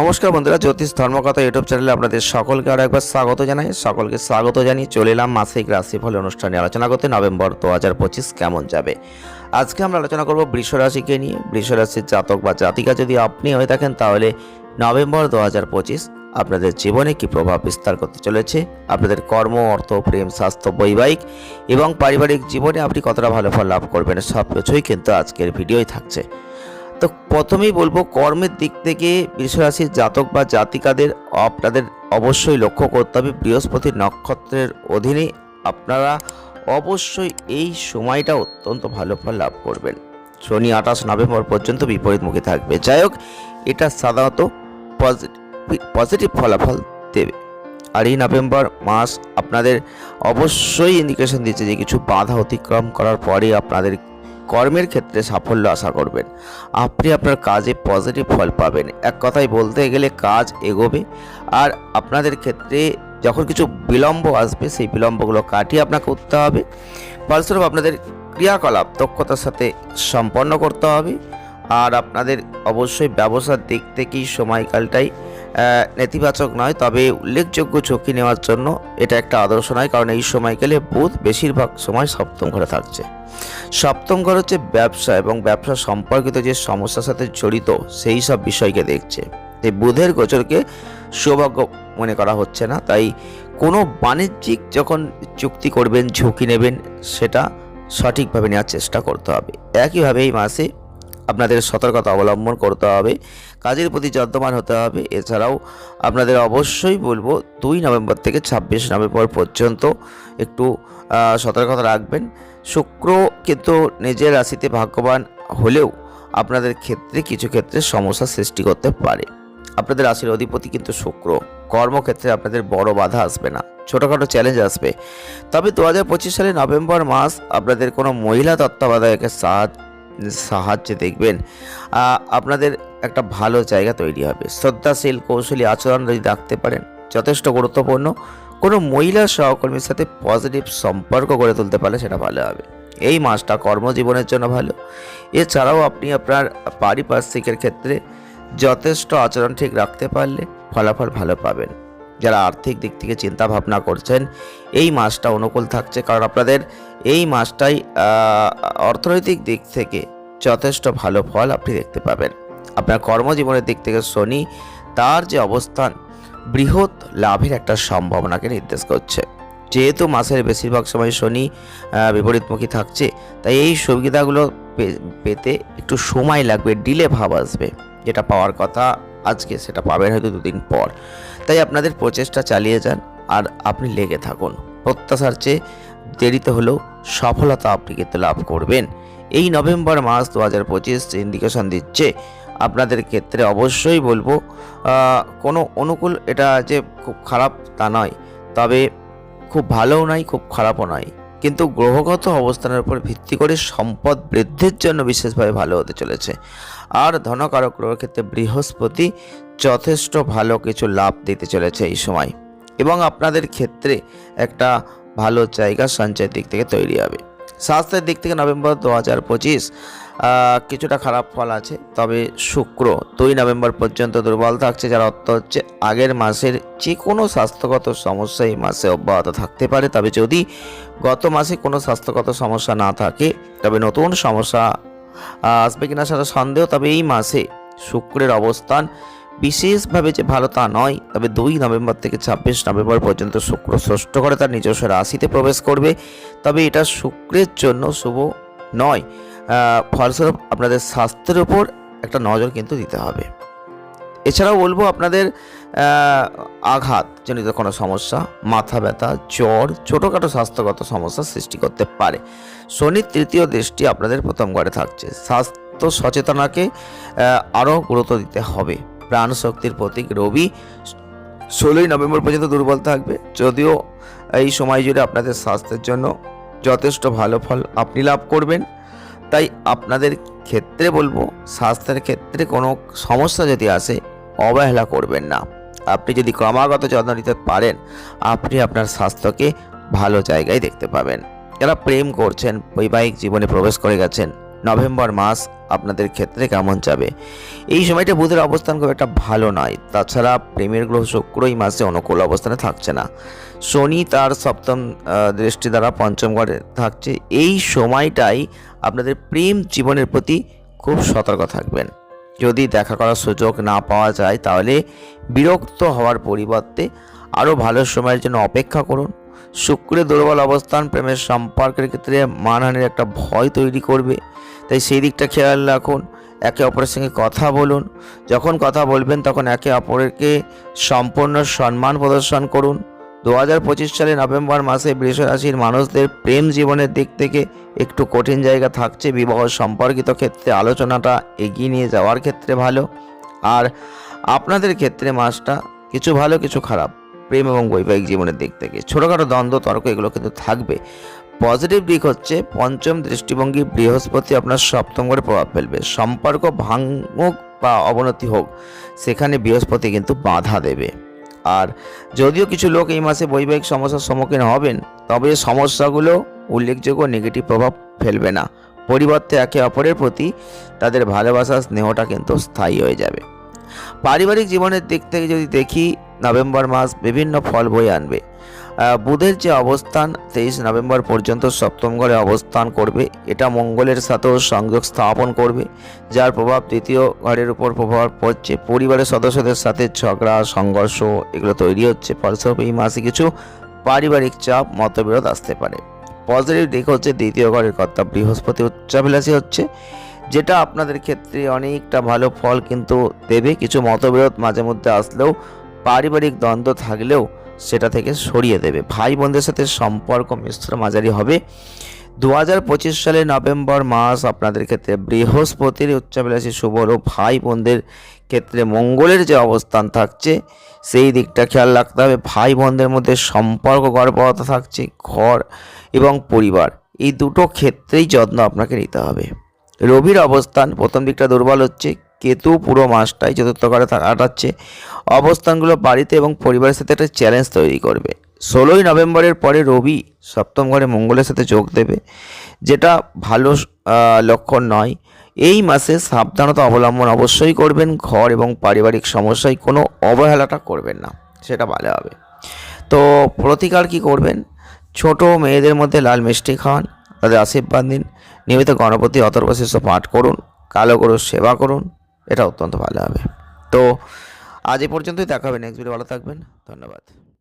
নমস্কার বন্ধুরা, জ্যোতিষ ধর্মকথা ইউটিউব চ্যানেলে আপনাদের সকলকে আরও একবার স্বাগত জানাই। সকলকে স্বাগত জানিয়ে চলে এলাম মাসিক রাশিফল অনুষ্ঠানে আলোচনা করতে। নভেম্বর দু হাজার পঁচিশ কেমন যাবে? আজকে আমরা আলোচনা করব বৃষ রাশিকে নিয়ে। বৃষ রাশির জাতক বা জাতিকা যদি আপনি হয়ে থাকেন, তাহলে নভেম্বর দু হাজার পঁচিশ আপনাদের জীবনে কি প্রভাব বিস্তার করতে চলেছে? আপনাদের কর্ম, অর্থ, প্রেম, স্বাস্থ্য, বৈবাহিক এবং পারিবারিক জীবনে আপনি কতটা ভালো ফল লাভ করবেন সব কিছুই কিন্তু আজকের ভিডিওই থাকছে। তো প্রথমেই বলব, কর্মের দিক থেকে বৃষরাশির জাতক বা জাতিকাদের আপনাদের অবশ্যই লক্ষ্য করতে হবে বৃহস্পতি নক্ষত্রের অধীনে। আপনারা অবশ্যই এই সময়টা অত্যন্ত ভালো ফল লাভ করবেন। শনি আঠাশ নভেম্বর পর্যন্ত বিপরীতমুখী থাকবে। যাই হোক, এটা সাধারণত পজিটিভ ফলাফল দেবে। আর এই নভেম্বর মাস আপনাদের অবশ্যই ইন্ডিকেশন দিচ্ছে যে কিছু বাধা অতিক্রম করার পরে আপনাদের কর্মের ক্ষেত্রে সাফল্য আশা করবেন। আপনি আপনার কাজে পজিটিভ ফল পাবেন। এক কথায় বলতে গেলে কাজ এগোবে। আর আপনাদের ক্ষেত্রে যখন কিছু বিলম্ব আসবে, সেই বিলম্বগুলো কাটিয়ে আপনাকে উঠতে হবে। ফলস্বরূপ আপনাদের ক্রিয়াকলাপ দক্ষতার সাথে সম্পন্ন করতে হবে। আর আপনাদের অবশ্যই ব্যবসার দিক থেকেই সময়কালটাই নেতিবাচক নয়, তবে উল্লেখযোগ্য ঝুঁকি নেওয়ার জন্য এটা একটা আদর্শ নয়, কারণ এই সময়কালে বুধ বেশিরভাগ সময় সপ্তম ঘরে থাকছে। সপ্তম ঘর হচ্ছে ব্যবসা এবং ব্যবসা সম্পর্কিত যে সমস্যার সাথে জড়িত সেই সব বিষয়কে দেখছে। এই বুধের গোচরকে সৌভাগ্য মনে করা হচ্ছে না, তাই কোনো বাণিজ্যিক যখন চুক্তি করবেন, ঝুঁকি নেবেন, সেটা সঠিকভাবে নেওয়ার চেষ্টা করতে হবে। একইভাবে এই মাসে আপনাদের সতর্কতা অবলম্বন করতে হবে, কাজের প্রতি যত্নবান হতে হবে। এছাড়াও আপনাদের অবশ্যই বলব, দুই নভেম্বর থেকে ছাব্বিশ নভেম্বর পর্যন্ত একটু সতর্কতা রাখবেন। শুক্র কিন্তু নিজের রাশিতে ভাগ্যবান হলেও আপনাদের ক্ষেত্রে, কিছু ক্ষেত্রে সমস্যা সৃষ্টি করতে পারে। আপনাদের রাশির অধিপতি কিন্তু শুক্র। কর্মক্ষেত্রে আপনাদের বড় বাধা আসবে না, ছোটোখাটো চ্যালেঞ্জ আসবে। তবে দু হাজার পঁচিশ সালে নভেম্বর মাস আপনাদের কোনো মহিলা তত্ত্বাবধায়কের সাহায্য সাহায্যে দেখবেন। আপনাদের একটা ভালো জায়গা তৈরি হবে। শ্রদ্ধাশীল, কৌশলী আচরণ যদি রাখতে পারেন, যথেষ্ট গুরুত্বপূর্ণ। কোনো মহিলা সহকর্মীর সাথে পজিটিভ সম্পর্ক গড়ে তুলতে পারলে সেটা ভালো হবে। এই মাসটা কর্মজীবনের জন্য ভালো। এছাড়াও আপনি আপনার পারিপার্শ্বিকের ক্ষেত্রে যথেষ্ট আচরণ ঠিক রাখতে পারলে ফলাফল ভালো পাবেন। যারা আর্থিক দিক থেকে চিন্তা ভাবনা করছেন, এই মাসটা অনুকূল থাকছে। কারণ আপনাদের এই মাসটাই অর্থনৈতিক দিক থেকে যথেষ্ট ভালো ফল আপনি দেখতে পাবেন। আপনার কর্মজীবনের দিক থেকে শনি, তার যে অবস্থান, বৃহৎ লাভের একটা সম্ভাবনাকে নির্দেশ করছে। যেহেতু মাসের বেশিরভাগ সময় শনি বিপরীতমুখী থাকছে, তাই এই সুবিধাগুলো পেতে একটু সময় লাগবে, ডিলে ভাব আসবে। যেটা পাওয়ার কথা, আজকে সেটা পাবেন হয়তো দুদিন পর। তাই আপনাদের প্রচেষ্টা চালিয়ে যান আর আপনি লেগে থাকুন। প্রত্যাশার চেয়ে দেরিতে হলেও সফলতা আপনি কিন্তু লাভ করবেন। এই নভেম্বর মাস দু হাজার পঁচিশ ইন্ডিকেশন দিচ্ছে। আপনাদের ক্ষেত্রে অবশ্যই বলব কোনো অনুকূল এটা যে খুব খারাপ তা নয়। তবে খুব ভালোও নয় খুব খারাপও নয় কিন্তু গ্রহগত অবস্থানের উপর ভিত্তি করে সম্পদ বৃদ্ধির জন্য বিশেষভাবে ভালো হতে চলেছে। আর ধনকারক গ্রহের ক্ষেত্রে বৃহস্পতি যথেষ্ট ভালো কিছু লাভ দিতে চলেছে এই সময়। এবং আপনাদের ক্ষেত্রে একটা ভালো জায়গা সঞ্চয়ের দিক থেকে তৈরি হবে। স্বাস্থ্যের দিক থেকে নভেম্বর দু হাজার পঁচিশ কিছুটা খারাপ ফল আছে, তবে শুক্র দুই নভেম্বর পর্যন্ত দুর্বল থাকছে, যার অর্থ হচ্ছে আগের মাসের যে কোনো স্বাস্থ্যগত সমস্যা এই মাসে অব্যাহত থাকতে পারে। তবে যদি গত মাসে কোনো স্বাস্থ্যগত সমস্যা না থাকে, তবে নতুন সমস্যা আসবে কিনা সেটা সন্দেহ, তবে এই মাসে শুক্রের অবস্থান বিশেষভাবে যে ভালো তা নয়, তবে দুই নভেম্বর থেকে ছাব্বিশ নভেম্বর পর্যন্ত শুক্র ষষ্ঠ করে তার নিজস্ব রাশিতে প্রবেশ করবে। তবে এটা শুক্রের জন্য শুভ নয়। ফলস্বরূপ আপনাদের স্বাস্থ্যের উপর একটা নজর কিন্তু দিতে হবে। এছাড়াও বলব আপনাদের আঘাত জনিত কোনো সমস্যা, মাথা ব্যথা, জ্বর, ছোটোখাটো স্বাস্থ্যগত সমস্যা সৃষ্টি করতে পারে। শনির তৃতীয় দৃষ্টি আপনাদের প্রথম ঘরে থাকছে। স্বাস্থ্য সচেতনাকে আরও গুরুত্ব দিতে হবে। প্রাণ শক্তির প্রতীক রবি। ষোলোই নভেম্বর পর্যন্ত দুর্বল থাকবে। যদিও এই সময় জুড়ে আপনাদের স্বাস্থ্যের জন্য যথেষ্ট ভালো ফল আপনি লাভ করবেন। তাই আপনাদের ক্ষেত্রে বলব, স্বাস্থ্যের ক্ষেত্রে কোনো সমস্যা যদি আসে, অবহেলা করবেন না। আপনি যদি ক্রমাগত যত্ন নিতে পারেন, আপনি আপনার স্বাস্থ্যকে ভালো জায়গায় দেখতে পাবেন। যারা প্রেম করছেন, বৈবাহিক জীবনে প্রবেশ করে গেছেন, নভেম্বর মাস আপনাদের ক্ষেত্রে কেমন যাবে। এই সময়টা বুধের অবস্থান খুব একটা ভালো নয়। তাছাড়া প্রেমের গ্রহ শুক্র এই মাসে অনুকূল অবস্থানে থাকছে না। শনি তার সপ্তম দৃষ্টি দ্বারা পঞ্চম ঘরে থাকছে। এই সময়টাই আপনাদের প্রেম জীবনের প্রতি খুব সতর্ক থাকবেন। যদি দেখা করার সুযোগ না পাওয়া যায়, তাহলে বিরক্ত হওয়ার পরিবর্তে আরও ভালো সময়ের জন্য অপেক্ষা করুন। শুক্রের দুর্বল অবস্থান, প্রেমের সম্পর্কের ক্ষেত্রে মানহানির একটা ভয় তৈরি করবে। তাই সেই দিকটা খেয়াল রাখুন, একে অপরের সঙ্গে কথা বলুন। যখন কথা বলবেন, তখন একে অপরকে সম্পূর্ণ সম্মান প্রদর্শন করুন। দু হাজার পঁচিশ সালে নভেম্বর মাসে বৃষ রাশির মানুষদের প্রেম জীবনের দিক থেকে একটু কঠিন জায়গা থাকছে। বিবাহ সম্পর্কিত ক্ষেত্রে আলোচনাটা এগিয়ে নিয়ে যাওয়ার ক্ষেত্রে ভালো। আর আপনাদের ক্ষেত্রে মাসটা কিছু ভালো, কিছু খারাপ। প্রেম এবং বৈবাহিক জীবনের দিক থেকে। ছোটোখাটো দ্বন্দ্ব, তর্ক, এগুলো কিন্তু থাকবে। পজিটিভ দিক হচ্ছে, পঞ্চম দৃষ্টিভঙ্গি বৃহস্পতি আপনার সপ্তম ঘরে প্রভাব ফেলবে। সম্পর্ক ভাঙুক বা অবনতি হোক, সেখানে বৃহস্পতি কিন্তু বাধা দেবে। আর যদিও কিছু লোক এই মাসে বৈবাহিক সমস্যার সম্মুখীন হবেন, তবে সমস্যাগুলো উল্লেখযোগ্য নেগেটিভ প্রভাব ফেলবে না। পরিবর্তে একে অপরের প্রতি তাদের ভালোবাসা, স্নেহটা কিন্তু স্থায়ী হয়ে যাবে। পারিবারিক জীবনের দিক থেকে যদি দেখি নভেম্বর মাস বিভিন্ন ফল বয়ে আনবে। বুধের যে অবস্থান, তেইশ নভেম্বর পর্যন্ত সপ্তম ঘরে অবস্থান করবে। এটা মঙ্গলের সাথেও সংযোগ স্থাপন করবে, যার প্রভাব তৃতীয় ঘরের উপর প্রভাব পড়ছে। পরিবারের সদস্যদের সাথে ঝগড়া, সংঘর্ষ, এগুলো তৈরি হচ্ছে। ফলস্বরূপ এই মাসে কিছু পারিবারিক চাপ, মতবিরোধ আসতে পারে। পজিটিভ দিক হচ্ছে দ্বিতীয় ঘরের কর্তা বৃহস্পতি উচ্চাভিলাষী হচ্ছে, যেটা আপনাদের ক্ষেত্রে অনেকটা ভালো ফল কিন্তু দেবে। কিছু মতবিরোধ মাঝে মধ্যে আসলেও পারিবারিক দ্বন্দ্ব থাকলেও সেটা থেকে সরিয়ে দেবে। ভাই বোনদের সাথে সম্পর্ক মিশ্র মাঝারি হবে। দু হাজার পঁচিশ সালে নভেম্বর মাস আপনাদের ক্ষেত্রে বৃহস্পতির উচ্চাবিলাসী শুভ ও ভাই বোনদের ক্ষেত্রে মঙ্গলের যে অবস্থান থাকছে, সেই দিকটা খেয়াল রাখতে হবে। ভাই বোনদের মধ্যে সম্পর্ক গড়পড়তা থাকছে, ঘর এবং পরিবার, এই দুটো ক্ষেত্রেই যত্ন আপনাকে নিতে হবে। রবির অবস্থান প্রথম দিকটা দুর্বল হচ্ছে কেতু পুরো মাসটাই চতুর্থ ঘরে কাটাচ্ছে অবস্থানগুলো বাড়িতে এবং পরিবারের সাথে একটা চ্যালেঞ্জ তৈরি করবে। ষোলোই নভেম্বরের পরে রবি সপ্তম ঘরে মঙ্গলের সাথে যোগ দেবে, যেটা ভালো লক্ষণ নয়। এই মাসে সাবধানতা অবলম্বন অবশ্যই করবেন, ঘর এবং পারিবারিক সমস্যায় কোনো অবহেলাটা করবেন না, সেটা ভালো হবে। তো প্রতিকার কি করবেন? ছোট মেয়েদের মধ্যে লাল মিষ্টি খাওয়ান তাদের আশীর্বাদ দিন নিয়মিত গণপতি অতর্বশিষ্ট পাঠ করুন, কালো গরুর সেবা করুন এটা অত্যন্ত ভালো হবে। তো আজ এ পর্যন্তই, দেখা হবে নেক্সট ভিডিও ভালো থাকবেন, ধন্যবাদ।